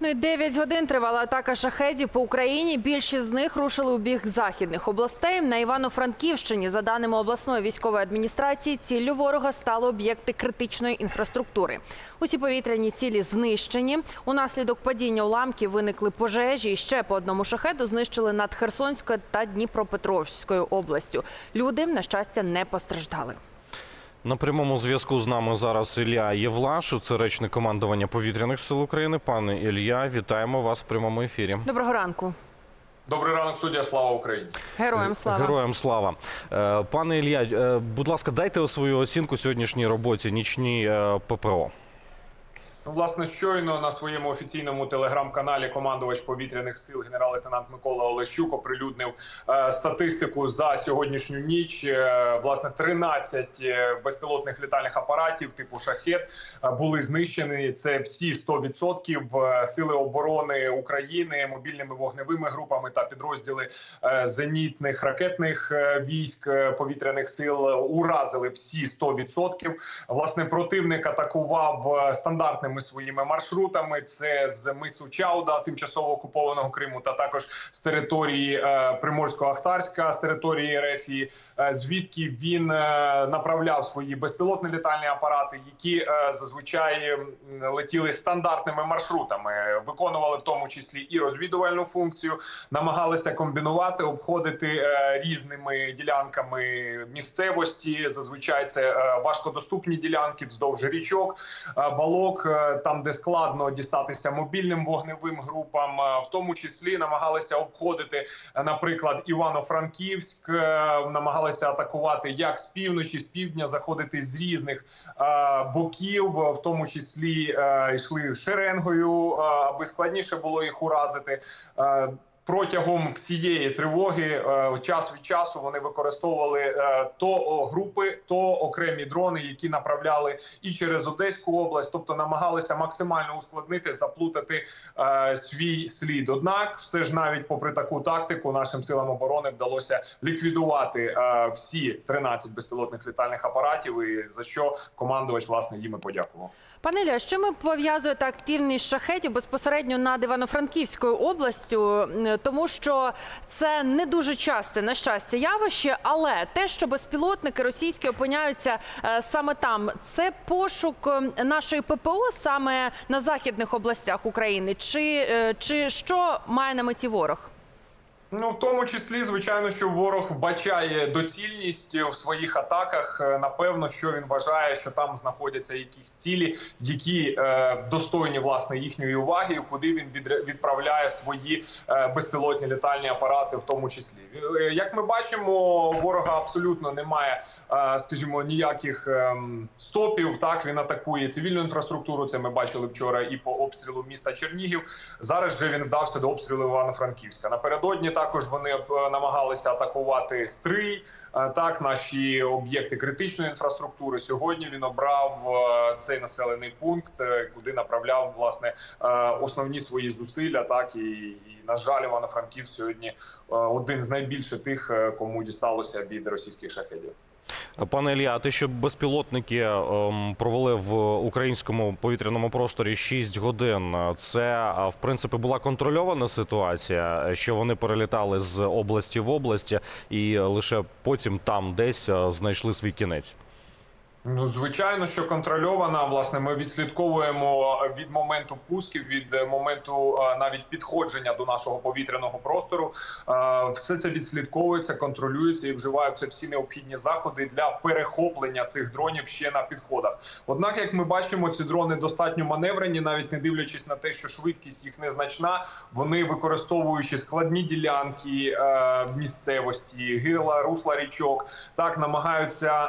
Ну і 9 годин тривала атака шахедів по Україні. Більшість з них рушили у бік західних областей. На Івано-Франківщині, за даними обласної військової адміністрації, ціллю ворога стали об'єкти критичної інфраструктури. Усі повітряні цілі знищені. Унаслідок падіння уламків виникли пожежі. І ще по одному шахеду знищили над Херсонською та Дніпропетровською областю. Люди, на щастя, не постраждали. На прямому зв'язку з нами зараз Ілля Євлаш, це речник командування повітряних сил України. Пане Ілля, вітаємо вас в прямому ефірі. Доброго ранку. Добрий ранок, студія. Слава Україні. Героям слава. Героям слава. Е, Пане Ілля, е, будь ласка, дайте свою оцінку сьогоднішній роботі нічній е, ППО. Ну, власне, щойно на своєму офіційному телеграм-каналі командувач повітряних сил генерал-лейтенант Микола Олещук оприлюднив е, статистику за сьогоднішню ніч. Е, власне, 13 е, безпілотних літальних апаратів типу шахет е, були знищені. Це всі 100% е, сили оборони України мобільними вогневими групами та підрозділи е, зенітних ракетних військ повітряних сил уразили всі 100%. Власне, противник атакував е, стандартними своїми маршрутами. Це з мису Чауда, тимчасово окупованого Криму, та також з території е, Приморсько-Ахтарська, з території Рефії, е, звідки він е, направляв свої безпілотні літальні апарати, які зазвичай летіли стандартними маршрутами, виконували в тому числі і розвідувальну функцію, намагалися комбінувати, обходити різними ділянками місцевості. Зазвичай це важкодоступні ділянки вздовж річок, балок, там де складно дістатися мобільним вогневим групам, е, в тому числі намагалися обходити, е, наприклад, Івано-Франківськ, е, намагалися атакувати як з півночі, з півдня, заходити з різних боків, в тому числі йшли шеренгою, аби складніше було їх уразити. Протягом всієї тривоги е, час від часу вони використовували е, то групи, то окремі дрони, які направляли і через Одеську область, тобто намагалися максимально ускладнити, заплутати е, свій слід. Однак, все ж навіть попри таку тактику, нашим силам оборони вдалося ліквідувати всі 13 безпілотних літальних апаратів. І за що командувач власне їм і подякував. Пане Ілля, що ми пов'язуєте активність шахетів безпосередньо над Івано-Франківською областю, тому що це не дуже часте на щастя явище, але те, що безпілотники російські опиняються е, саме там, це пошук е, нашої ППО саме на західних областях України, чи, е, чи що має на меті ворог? Ну, в тому числі, звичайно, що ворог вбачає доцільність в своїх атаках. Е, Напевно, що він вважає, що там знаходяться якісь цілі, які е, достойні власне їхньої уваги, куди він відправляє свої е, безпілотні літальні апарати, в тому числі. Е, Як ми бачимо, ворога абсолютно немає, е, скажімо, ніяких ем, стопів. Так він атакує цивільну інфраструктуру. Це ми бачили вчора і по обстрілу міста Чернігів. Зараз же він вдався до обстрілу Івано-Франківська. Напередодні також вони е, намагалися атакувати стрий. е, Так, наші об'єкти критичної інфраструктури. Сьогодні він обрав е, цей населений пункт, куди направляв власне основні свої зусилля. Так і, і на жаль, Івано-Франків сьогодні е, один з найбільше тих, кому дісталося від російських шахедів. Пане Ілля, те, що безпілотники ем, провели в українському повітряному просторі 6 годин, це е, в принципі була контрольована ситуація, що вони перелітали з області в області і лише потім там десь е, знайшли свій кінець. Ну, звичайно, що контрольована. Власне, ми відслідковуємо від моменту пусків, від моменту навіть підходження до нашого повітряного простору. Все це відслідковується, контролюється і вживаються всі необхідні заходи для перехоплення цих дронів ще на підходах. Однак, як ми бачимо, ці дрони достатньо маневрені, навіть не дивлячись на те, що швидкість їх незначна. Вони використовуючи складні ділянки місцевості, гирла, русла річок, так намагаються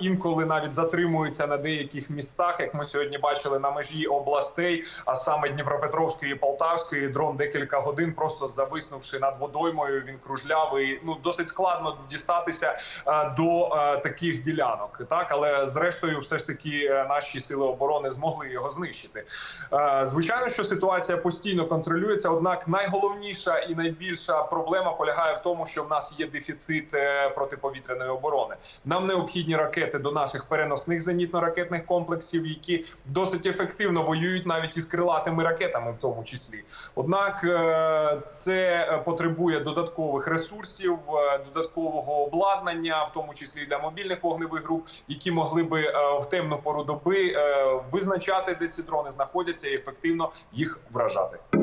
інколи навіть затримуються на деяких містах, як ми сьогодні бачили на межі областей, а саме Дніпропетровської і Полтавської. Дрон декілька годин, просто зависнувши над водоймою, він кружляв і ну досить складно дістатися е, до е, таких ділянок. Так, але зрештою, все ж таки, е, наші сили оборони змогли його знищити. Звичайно, що ситуація постійно контролюється. Однак найголовніша і найбільша проблема полягає в тому, що в нас є дефіцит протиповітряної оборони. Нам необхідні ракети до наших переносних зенітно-ракетних комплексів, які досить ефективно воюють навіть із крилатими ракетами, в тому числі. Однак е, це потребує додаткових ресурсів, е, додаткового обладнання, в тому числі для мобільних вогневих груп, які могли би е, в темну пору доби визначати, де ці дрони знаходяться, і ефективно їх вражати.